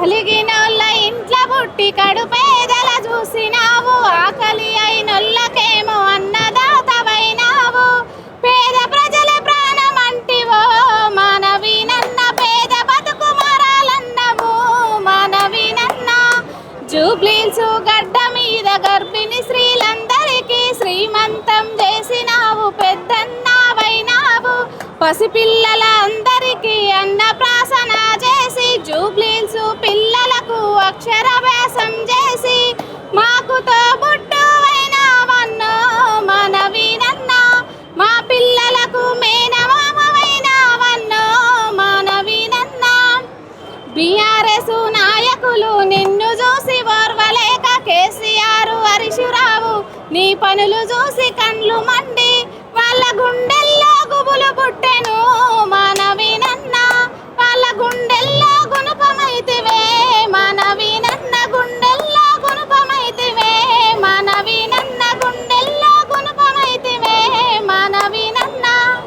కలిగినోళ్ళ ఇంట్లో పుట్టి కడుపేదల చూసినావు. ఆకలి అయినోళ్ళకేమో అన్నదాతవైనావు. పేద ప్రజల ప్రాణం అంటివో నన్న పేద బతుకు మారాలన్నవు. మానవీనన్న జూబ్లీసు గడ్డ మీద గర్భిణి స్త్రీలందరికీ శ్రీమంతం చేసినావు. పెద్దన్నావైనావు. పసిపిల్లల అందరి అక్షరాభ్యాసం చేసి మాకు మన మానవీనన్న మా పిల్లలకు మేనమామవైనావన్నో మానవీనన్న బీఆర్ఎస్ నాయకులు నిన్ను చూసి ఓర్వలేక కేసీఆర్ హరీషురావు నీ పనులు చూసి కండ్లు మండి